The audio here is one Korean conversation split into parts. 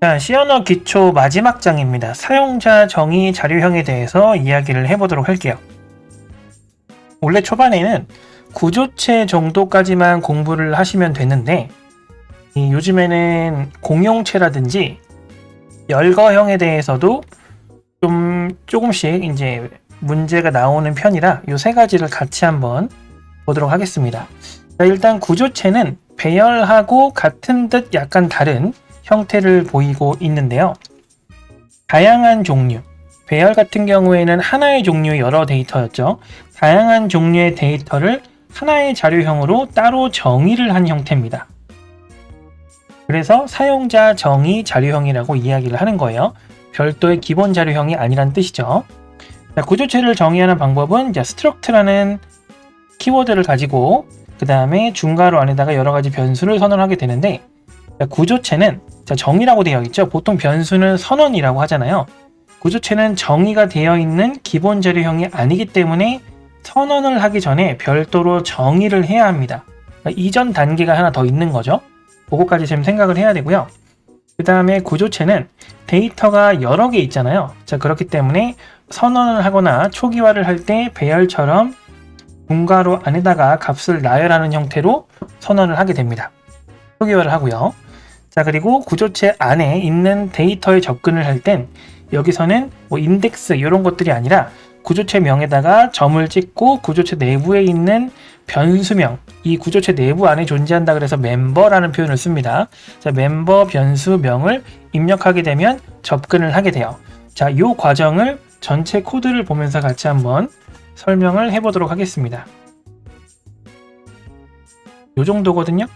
자, 시언어 기초 마지막 장입니다. 사용자 정의 자료형에 대해서 이야기를 해보도록 할게요. 원래 초반에는 구조체 정도까지만 공부를 하시면 되는데, 이 요즘에는 공용체라든지 열거형에 대해서도 좀 조금씩 이제 문제가 나오는 편이라 이 세 가지를 같이 한번 보도록 하겠습니다. 자, 일단 구조체는 배열하고 같은 듯 약간 다른 형태를 보이고 있는데요. 다양한 종류, 배열 같은 경우에는 하나의 종류의 여러 데이터였죠. 다양한 종류의 데이터를 하나의 자료형으로 따로 정의를 한 형태입니다. 그래서 사용자 정의 자료형이라고 이야기를 하는 거예요. 별도의 기본 자료형이 아니란 뜻이죠. 자, 구조체를 정의하는 방법은 자, struct라는 키워드를 가지고 그 다음에 중괄호 안에다가 여러 가지 변수를 선언하게 되는데 자, 구조체는 자, 정의라고 되어 있죠. 보통 변수는 선언이라고 하잖아요. 구조체는 정의가 되어 있는 기본 자료형이 아니기 때문에 선언을 하기 전에 별도로 정의를 해야 합니다. 그러니까 이전 단계가 하나 더 있는 거죠. 그거까지 지금 생각을 해야 되고요. 그 다음에 구조체는 데이터가 여러 개 있잖아요. 자, 그렇기 때문에 선언을 하거나 초기화를 할 때 배열처럼 분가로 안에다가 값을 나열하는 형태로 선언을 하게 됩니다. 초기화를 하고요. 자, 그리고 구조체 안에 있는 데이터에 접근을 할 땐 여기서는 뭐 인덱스 이런 것들이 아니라 구조체 명에다가 점을 찍고 구조체 내부에 있는 변수명, 이 구조체 내부 안에 존재한다 그래서 멤버라는 표현을 씁니다. 자, 멤버 변수명을 입력하게 되면 접근을 하게 돼요. 자, 이 과정을 전체 코드를 보면서 같이 한번 설명을 해보도록 하겠습니다. 이 정도거든요.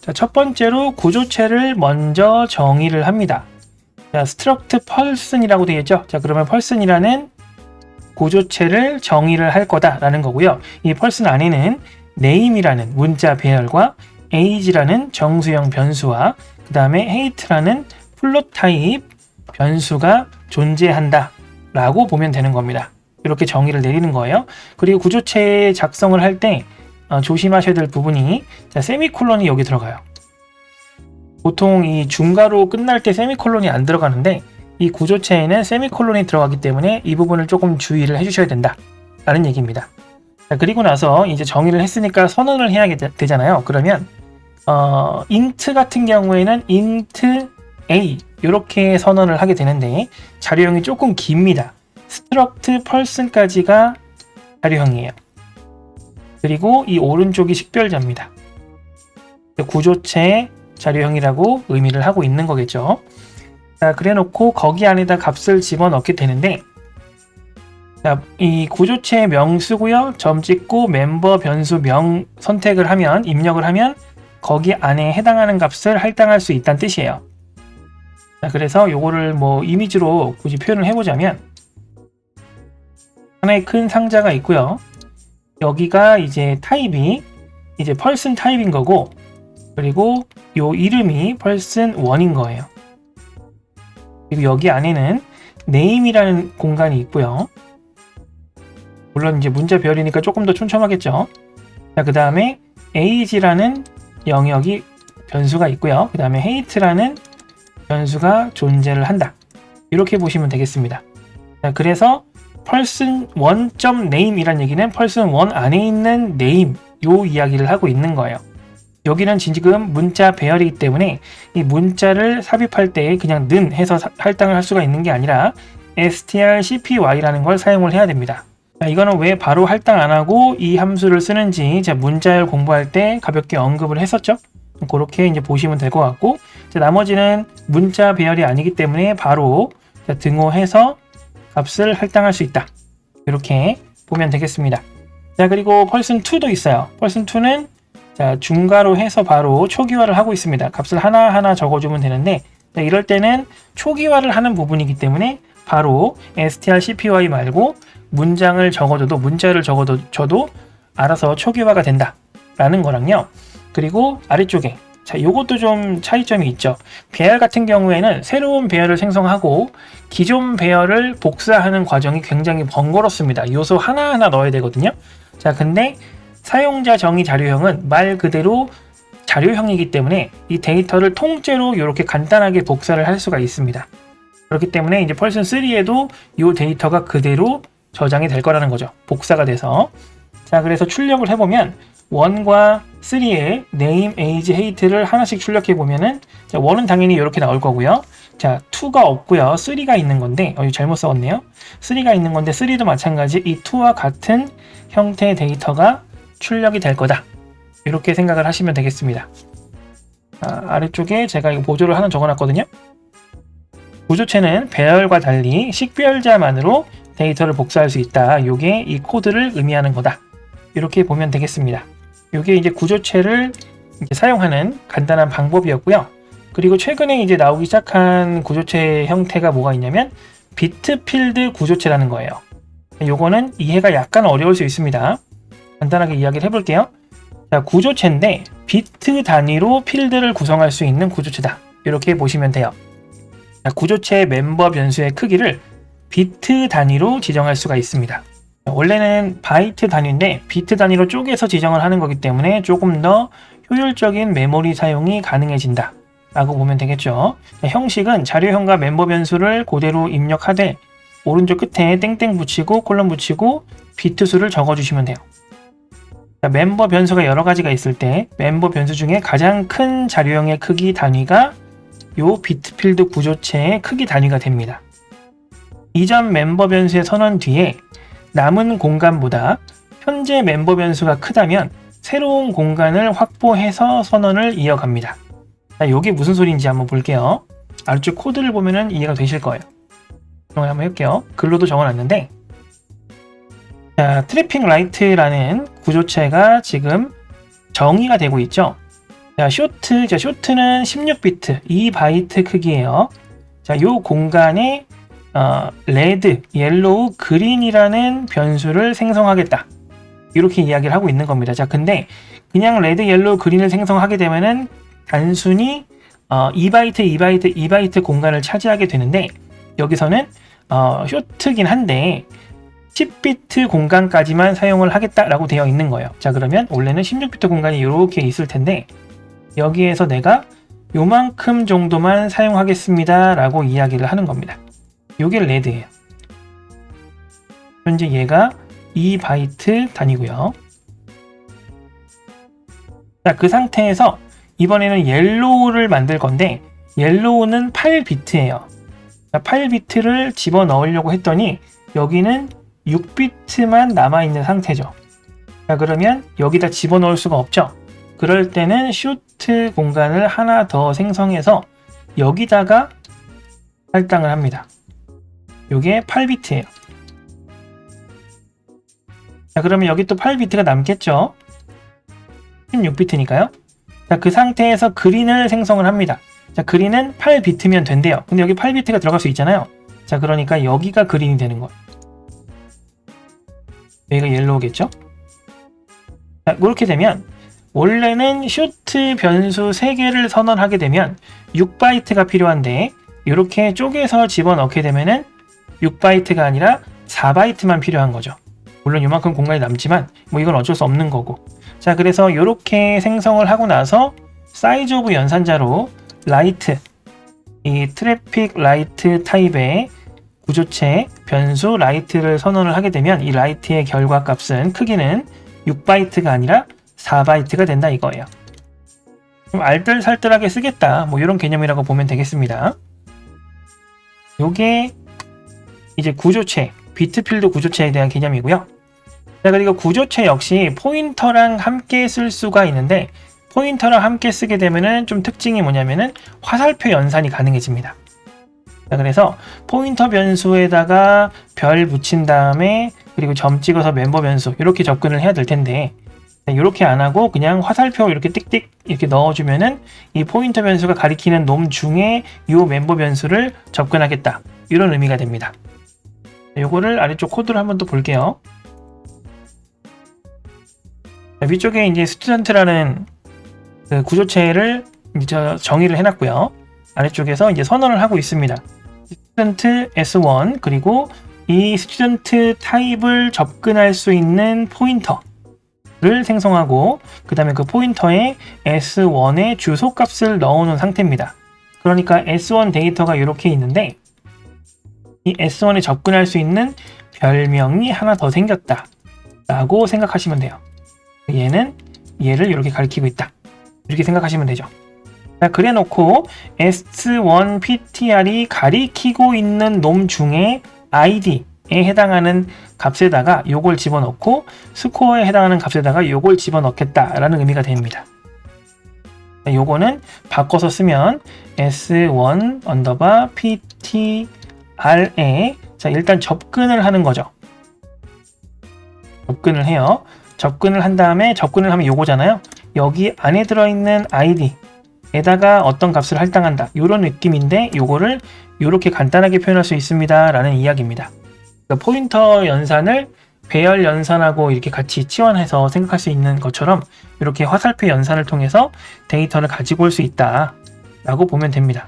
자, 첫 번째로 구조체를 먼저 정의를 합니다. 자, struct person이라고 되어 있죠. 자, 그러면 person이라는 구조체를 정의를 할 거다라는 거고요. 이 person 안에는 name이라는 문자 배열과 age라는 정수형 변수와 그 다음에 hate라는 플롯 타입 변수가 존재한다 라고 보면 되는 겁니다. 이렇게 정의를 내리는 거예요. 그리고 구조체 작성을 할때 어, 조심하셔야 될 부분이 자, 세미콜론이 여기 들어가요. 보통 이 중괄호 끝날 때 세미콜론이 안 들어가는데 이 구조체에는 세미콜론이 들어가기 때문에 이 부분을 조금 주의를 해주셔야 된다 라는 얘기입니다. 자, 그리고 나서 이제 정의를 했으니까 선언을 해야 되, 잖아요 그러면 어, int 같은 경우에는 int a 이렇게 선언을 하게 되는데 자료형이 조금 깁니다. struct person까지가 자료형이에요. 그리고 이 오른쪽이 식별자입니다. 구조체 자료형이라고 의미를 하고 있는 거겠죠. 자, 그래 놓고 거기 안에다 값을 집어넣게 되는데 자, 이 구조체 명수고요. 점 찍고 멤버 변수 명 선택을 하면 입력을 하면 거기 안에 해당하는 값을 할당할 수 있다는 뜻이에요. 자, 그래서 요거를 뭐 이미지로 굳이 표현을 해보자면 하나의 큰 상자가 있고요. 여기가 이제 타입이 이제 펄슨 타입인 거고 그리고 요 이름이 펄슨 1인 거예요. 그리고 여기 안에는 네임이라는 공간이 있고요. 물론 이제 문자 별이니까 조금 더 촘촘하겠죠. 자, 그 다음에 age라는 영역이 변수가 있고요. 그 다음에 hate라는 변수가 존재를 한다. 이렇게 보시면 되겠습니다. 자, 그래서 person 1.name이란 얘기는 person 1 안에 있는 name 요 이야기를 하고 있는 거예요. 여기는 지금 문자 배열이기 때문에 이 문자를 삽입할 때 그냥 는 해서 할당을 할 수가 있는 게 아니라 strcpy라는 걸 사용을 해야 됩니다. 자, 이거는 왜 바로 할당 안 하고 이 함수를 쓰는지 제가 문자열 공부할 때 가볍게 언급을 했었죠. 그렇게 이제 보시면 될 것 같고 자, 나머지는 문자 배열이 아니기 때문에 바로 자, 등호해서 값을 할당할 수 있다. 이렇게 보면 되겠습니다. 자 그리고 펄슨 2도 있어요. 펄슨 2는 자, 중괄호 해서 바로 초기화를 하고 있습니다. 값을 하나하나 적어주면 되는데 자, 이럴 때는 초기화를 하는 부분이기 때문에 바로 strcpy 말고 문장을 적어줘도 문자를 적어줘도 알아서 초기화가 된다 라는 거랑요. 그리고 아래쪽에 자, 요것도 좀 차이점이 있죠. 배열 같은 경우에는 새로운 배열을 생성하고 기존 배열을 복사하는 과정이 굉장히 번거롭습니다. 요소 하나하나 넣어야 되거든요. 자, 근데 사용자 정의 자료형은 말 그대로 자료형이기 때문에 이 데이터를 통째로 이렇게 간단하게 복사를 할 수가 있습니다. 그렇기 때문에 이제 펄슨 3에도 이 데이터가 그대로 저장이 될 거라는 거죠. 복사가 돼서. 자, 그래서 출력을 해보면 1과 3의 name, age, hate를 하나씩 출력해 보면은 1은 당연히 이렇게 나올 거고요. 자, 2가 없고요. 3가 있는 건데, 어, 잘못 써왔네요. 3가 있는 건데, 3도 마찬가지 이 2와 같은 형태의 데이터가 출력이 될 거다. 이렇게 생각을 하시면 되겠습니다. 아, 아래쪽에 제가 이거 보조를 하나 적어놨거든요. 구조체는 배열과 달리 식별자만으로 데이터를 복사할 수 있다. 이게 이 코드를 의미하는 거다. 이렇게 보면 되겠습니다. 이게 이제 구조체를 이제 사용하는 간단한 방법이었고요. 그리고 최근에 이제 나오기 시작한 구조체 형태가 뭐가 있냐면 비트필드 구조체라는 거예요. 요거는 이해가 약간 어려울 수 있습니다. 간단하게 이야기를 해볼게요. 자, 구조체인데 비트 단위로 필드를 구성할 수 있는 구조체다. 이렇게 보시면 돼요. 자, 구조체 멤버 변수의 크기를 비트 단위로 지정할 수가 있습니다. 원래는 바이트 단위인데 비트 단위로 쪼개서 지정을 하는 거기 때문에 조금 더 효율적인 메모리 사용이 가능해진다. 라고 보면 되겠죠. 형식은 자료형과 멤버 변수를 그대로 입력하되 오른쪽 끝에 땡땡 붙이고 콜럼 붙이고 비트 수를 적어주시면 돼요. 자, 멤버 변수가 여러 가지가 있을 때 멤버 변수 중에 가장 큰 자료형의 크기 단위가 요 비트 필드 구조체의 크기 단위가 됩니다. 이전 멤버 변수의 선언 뒤에 남은 공간보다 현재 멤버 변수가 크다면 새로운 공간을 확보해서 선언을 이어갑니다. 자, 이게 무슨 소리인지 한번 볼게요. 아래쪽 코드를 보면 이해가 되실 거예요. 이걸 한번 해볼게요. 글로도 적어놨는데 자, 트래핑 라이트라는 구조체가 지금 정의가 되고 있죠. 자, 쇼트, 자, 쇼트는 16비트, 2바이트 크기예요. 자, 요 공간에 어, 레드, 옐로우, 그린이라는 변수를 생성하겠다. 이렇게 이야기를 하고 있는 겁니다. 자, 근데 그냥 레드, 옐로우, 그린을 생성하게 되면은 단순히 어, 2바이트, 2바이트, 2바이트 공간을 차지하게 되는데 여기서는 어, 쇼트긴 한데 10비트 공간까지만 사용을 하겠다라고 되어 있는 거예요. 자, 그러면 원래는 16비트 공간이 이렇게 있을 텐데 여기에서 내가 요만큼 정도만 사용하겠습니다 라고 이야기를 하는 겁니다. 요게 레드예요. 현재 얘가 2바이트 단위고요. 자, 그 상태에서 이번에는 옐로우를 만들 건데 옐로우는 8비트예요. 8비트를 집어넣으려고 했더니 여기는 6비트만 남아있는 상태죠. 자, 그러면 여기다 집어넣을 수가 없죠. 그럴 때는 쇼트 공간을 하나 더 생성해서 여기다가 할당을 합니다. 이게 8비트예요. 자, 그러면 여기 또 8비트가 남겠죠? 16비트니까요. 자, 그 상태에서 그린을 생성을 합니다. 자, 그린은 8비트면 된대요. 근데 여기 8비트가 들어갈 수 있잖아요. 자, 그러니까 여기가 그린이 되는 거예요. 여기가 옐로우겠죠? 자, 그렇게 되면 원래는 쇼트 변수 3개를 선언하게 되면 6바이트가 필요한데 이렇게 쪼개서 집어넣게 되면은 6바이트가 아니라 4바이트만 필요한 거죠. 물론 이만큼 공간이 남지만 뭐 이건 어쩔 수 없는 거고. 자, 그래서 이렇게 생성을 하고 나서 사이즈 오브 연산자로 라이트 이 트래픽 라이트 타입의 구조체 변수 라이트를 선언을 하게 되면 이 라이트의 결과 값은 크기는 6바이트가 아니라 4바이트가 된다 이거예요. 좀 알뜰살뜰하게 쓰겠다 뭐 이런 개념이라고 보면 되겠습니다. 요게 이제 구조체, 비트필드 구조체에 대한 개념이고요. 자, 그리고 구조체 역시 포인터랑 함께 쓸 수가 있는데 포인터랑 함께 쓰게 되면은 좀 특징이 뭐냐면은 화살표 연산이 가능해집니다. 자, 그래서 포인터 변수에다가 별 붙인 다음에 그리고 점 찍어서 멤버 변수 이렇게 접근을 해야 될 텐데 이렇게 안 하고 그냥 화살표 이렇게 띡띡 이렇게 넣어주면은 이 포인터 변수가 가리키는 놈 중에 이 멤버 변수를 접근하겠다 이런 의미가 됩니다. 요거를 아래쪽 코드를 한번 더 볼게요. 위쪽에 이제 스튜던트라는 그 구조체를 이제 정의를 해놨고요. 아래쪽에서 이제 선언을 하고 있습니다. 스튜던트 S1 그리고 이 스튜던트 타입을 접근할 수 있는 포인터 를 생성하고 그 다음에 그 포인터에 S1의 주소값을 넣어놓은 상태입니다. 그러니까 S1 데이터가 이렇게 있는데 이 S1에 접근할 수 있는 별명이 하나 더 생겼다 라고 생각하시면 돼요. 얘는 얘를 이렇게 가리키고 있다. 이렇게 생각하시면 되죠. 자, 그래 놓고 S1 PTR이 가리키고 있는 놈 중에 ID에 해당하는 값에다가 요걸 집어넣고 스코어에 해당하는 값에다가 요걸 집어넣겠다라는 의미가 됩니다. 자, 요거는 바꿔서 쓰면 S1 언더바 PTR 에 자, 일단 접근을 하는 거죠. 접근을 해요. 접근을 한 다음에 접근을 하면 요거잖아요. 여기 안에 들어있는 id에다가 어떤 값을 할당한다. 이런 느낌인데 요거를 이렇게 간단하게 표현할 수 있습니다. 라는 이야기입니다. 그러니까 포인터 연산을 배열 연산하고 이렇게 같이 치환해서 생각할 수 있는 것처럼 이렇게 화살표 연산을 통해서 데이터를 가지고 올 수 있다. 라고 보면 됩니다.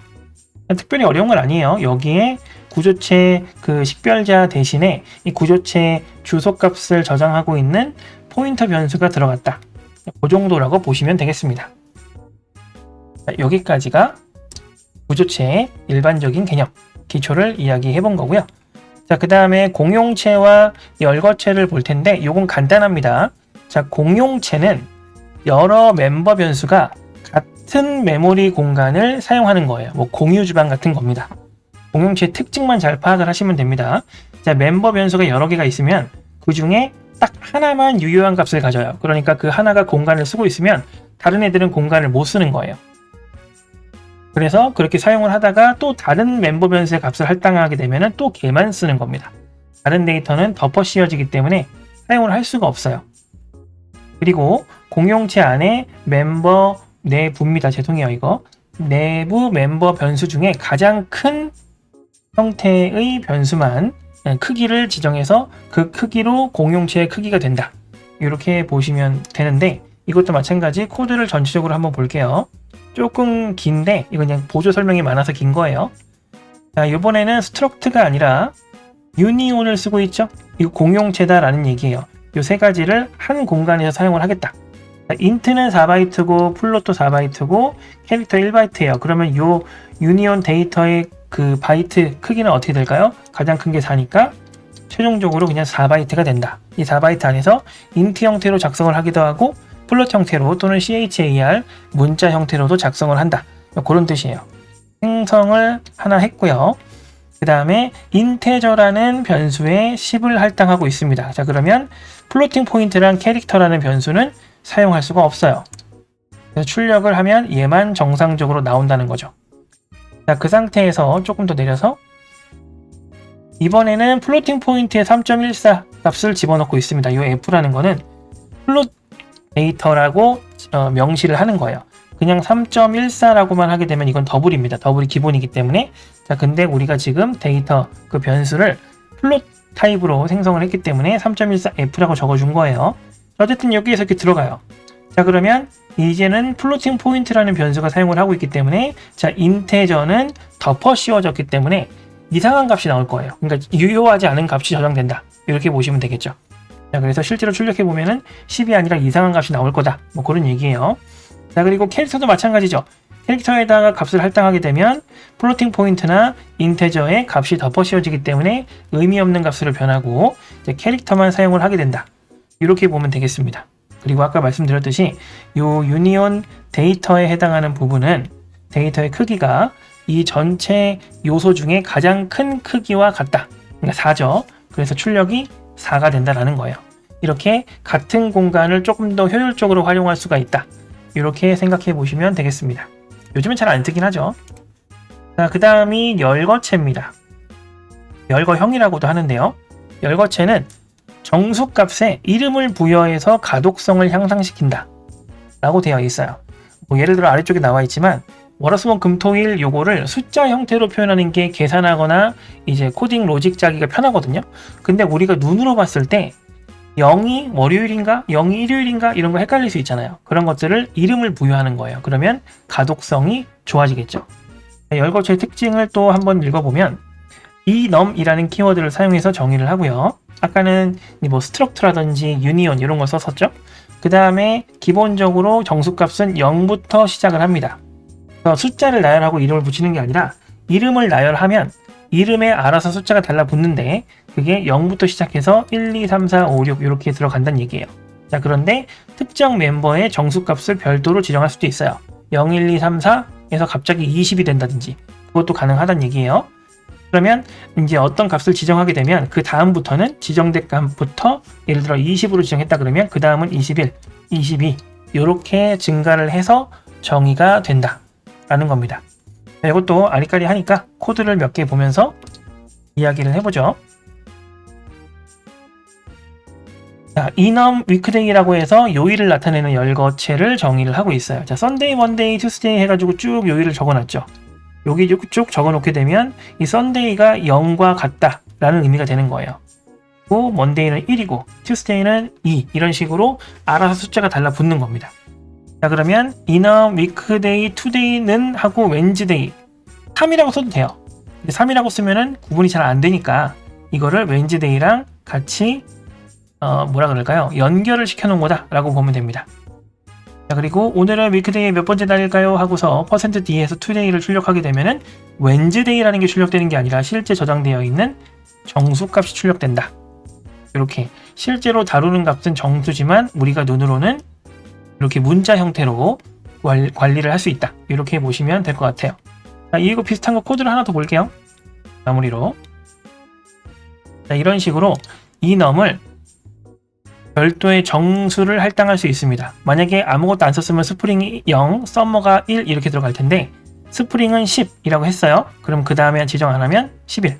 특별히 어려운 건 아니에요. 여기에 구조체 그 식별자 대신에 이 구조체 주소값을 저장하고 있는 포인터 변수가 들어갔다. 그 정도라고 보시면 되겠습니다. 자, 여기까지가 구조체의 일반적인 개념, 기초를 이야기해 본 거고요. 자, 그 다음에 공용체와 열거체를 볼 텐데, 이건 간단합니다. 자, 공용체는 여러 멤버 변수가 같은 메모리 공간을 사용하는 거예요. 뭐 공유 주방 같은 겁니다. 공용체 특징만 잘 파악을 하시면 됩니다. 자, 멤버 변수가 여러 개가 있으면 그 중에 딱 하나만 유효한 값을 가져요. 그러니까 그 하나가 공간을 쓰고 있으면 다른 애들은 공간을 못 쓰는 거예요. 그래서 그렇게 사용을 하다가 또 다른 멤버 변수의 값을 할당하게 되면 또 걔만 쓰는 겁니다. 다른 데이터는 덮어 씌워지기 때문에 사용을 할 수가 없어요. 그리고 공용체 안에 멤버 내부입니다. 죄송해요, 이거. 내부 멤버 변수 중에 가장 큰 형태의 변수만 크기를 지정해서 그 크기로 공용체의 크기가 된다. 이렇게 보시면 되는데 이것도 마찬가지 코드를 전체적으로 한번 볼게요. 조금 긴데 이건 그냥 보조 설명이 많아서 긴 거예요. 자, 이번에는 스트럭트가 아니라 유니온을 쓰고 있죠. 이거 공용체다라는 얘기예요. 이 세 가지를 한 공간에서 사용을 하겠다. 자, 인트는 4바이트고 플롯도 4바이트고 캐릭터 1바이트예요. 그러면 이 유니온 데이터의 그 바이트 크기는 어떻게 될까요? 가장 큰 게 4니까 최종적으로 그냥 4바이트가 된다. 이 4바이트 안에서 인트 형태로 작성을 하기도 하고 플롯 형태로 또는 char 문자 형태로도 작성을 한다. 그런 뜻이에요. 생성을 하나 했고요. 그 다음에 인테저라는 변수에 10을 할당하고 있습니다. 자 그러면 플로팅 포인트랑 캐릭터라는 변수는 사용할 수가 없어요. 그래서 출력을 하면 얘만 정상적으로 나온다는 거죠. 자, 그 상태에서 조금 더 내려서 이번에는 플로팅 포인트에 3.14 값을 집어넣고 있습니다. 이 f라는 거는 플롯 데이터라고 어, 명시를 하는 거예요. 그냥 3.14라고만 하게 되면 이건 더블입니다. 더블이 기본이기 때문에 자 근데 우리가 지금 데이터 그 변수를 플롯 타입으로 생성을 했기 때문에 3.14f라고 적어준 거예요. 어쨌든 여기에서 이렇게 들어가요. 자 그러면 이제는 플로팅 포인트라는 변수가 사용을 하고 있기 때문에 자 인테저는 덮어 씌워졌기 때문에 이상한 값이 나올 거예요. 그러니까 유효하지 않은 값이 저장된다. 이렇게 보시면 되겠죠. 자 그래서 실제로 출력해 보면은 10이 아니라 이상한 값이 나올 거다. 뭐 그런 얘기예요. 자 그리고 캐릭터도 마찬가지죠. 캐릭터에다가 값을 할당하게 되면 플로팅 포인트나 인테저의 값이 덮어 씌워지기 때문에 의미 없는 값으로 변하고 캐릭터만 사용을 하게 된다. 이렇게 보면 되겠습니다. 그리고 아까 말씀드렸듯이 이 유니온 데이터에 해당하는 부분은 데이터의 크기가 이 전체 요소 중에 가장 큰 크기와 같다. 그러니까 4죠. 그래서 출력이 4가 된다라는 거예요. 이렇게 같은 공간을 조금 더 효율적으로 활용할 수가 있다. 이렇게 생각해 보시면 되겠습니다. 요즘은 잘안 뜨긴 하죠. 자, 그 다음이 열거체입니다. 열거형이라고도 하는데요. 열거체는 정수값에 이름을 부여해서 가독성을 향상시킨다. 라고 되어 있어요. 뭐 예를 들어 아래쪽에 나와 있지만 월화수목 금토일 요거를 숫자 형태로 표현하는 게 계산하거나 이제 코딩 로직 짜기가 편하거든요. 근데 우리가 눈으로 봤을 때 0이 월요일인가? 0이 일요일인가? 이런 거 헷갈릴 수 있잖아요. 그런 것들을 이름을 부여하는 거예요. 그러면 가독성이 좋아지겠죠. 열거체의 특징을 또 한번 읽어보면 이넘이라는 키워드를 사용해서 정의를 하고요. 아까는 뭐 스트럭트라든지 유니온 이런 걸 썼었죠. 그 다음에 기본적으로 정수값은 0부터 시작을 합니다. 숫자를 나열하고 이름을 붙이는 게 아니라 이름을 나열하면 이름에 알아서 숫자가 달라붙는데 그게 0부터 시작해서 1, 2, 3, 4, 5, 6 이렇게 들어간다는 얘기예요. 자 그런데 특정 멤버의 정수값을 별도로 지정할 수도 있어요. 0, 1, 2, 3, 4에서 갑자기 20이 된다든지 그것도 가능하다는 얘기예요. 그러면 이제 어떤 값을 지정하게 되면 그 다음부터는 지정된 값부터 예를 들어 20으로 지정했다 그러면 그 다음은 21, 22 이렇게 증가를 해서 정의가 된다 라는 겁니다. 자, 이것도 아리까리 하니까 코드를 몇 개 보면서 이야기를 해보죠. 자, 이넘 위크데이라고 해서 요일을 나타내는 열거체를 정의를 하고 있어요. 자, 썬데이, 먼데이, 투스데이 해가지고 쭉 요일을 적어놨죠. 여기 쭉- 쭉 적어놓게 되면 이 썬데이가 0과 같다라는 의미가 되는 거예요. 그리고 먼데이는 1이고 투스데이는 2 이런 식으로 알아서 숫자가 달라붙는 겁니다. 자 그러면 이넘 위크데이, 투데이는 하고 웬즈데이 3이라고 써도 돼요. 근데 3이라고 쓰면은 구분이 잘 안 되니까 이거를 웬즈데이랑 같이 어, 뭐라 그럴까요? 연결을 시켜놓은 거다라고 보면 됩니다. 자 그리고 오늘은 위크데이 몇 번째 날일까요? 하고서 퍼센트 %D에서 투데이를 출력하게 되면은 웬즈데이라는 게 출력되는 게 아니라 실제 저장되어 있는 정수값이 출력된다. 이렇게 실제로 다루는 값은 정수지만 우리가 눈으로는 이렇게 문자 형태로 관- 관리를 할 수 있다. 이렇게 보시면 될 것 같아요. 자, 이거 비슷한 거 코드를 하나 더 볼게요. 마무리로. 자, 이런 식으로 이 넘을 별도의 정수를 할당할 수 있습니다. 만약에 아무것도 안 썼으면 스프링이 0, 썸머가 1 이렇게 들어갈 텐데 스프링은 10이라고 했어요. 그럼 그 다음에 지정 안 하면 11.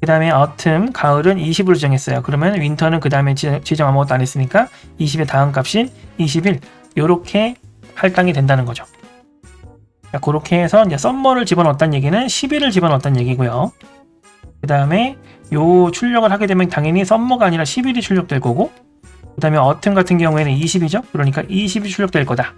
그 다음에 autumn, 가을은 20으로 지정했어요. 그러면 윈터는 그 다음에 지정 아무것도 안 했으니까 20의 다음 값인 21. 이렇게 할당이 된다는 거죠. 자, 그렇게 해서 이제 썸머를 집어넣었다는 얘기는 11을 집어넣었다는 얘기고요. 그 다음에 요 출력을 하게 되면 당연히 썸머가 아니라 11이 출력될 거고 그 다음에 어튼 같은 경우에는 20이죠. 그러니까 20이 출력될 거다.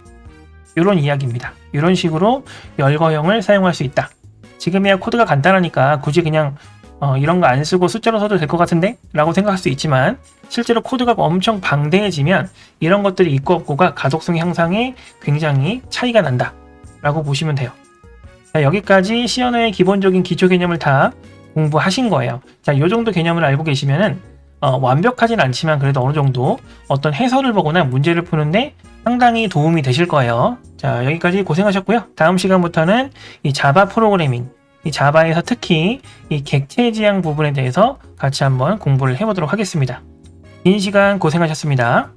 이런 이야기입니다. 이런 식으로 열거형을 사용할 수 있다. 지금이야 코드가 간단하니까 굳이 그냥 어, 이런 거 안 쓰고 숫자로 써도 될 것 같은데? 라고 생각할 수 있지만 실제로 코드가 엄청 방대해지면 이런 것들이 있고 없고가 가독성 향상에 굉장히 차이가 난다. 라고 보시면 돼요. 자, 여기까지 C 언어의 기본적인 기초 개념을 다 공부하신 거예요. 자, 이 정도 개념을 알고 계시면은 어, 완벽하진 않지만 그래도 어느 정도 어떤 해설을 보거나 문제를 푸는데 상당히 도움이 되실 거예요. 자, 여기까지 고생하셨고요. 다음 시간부터는 이 자바 프로그래밍, 이 자바에서 특히 이 객체 지향 부분에 대해서 같이 한번 공부를 해보도록 하겠습니다. 긴 시간 고생하셨습니다.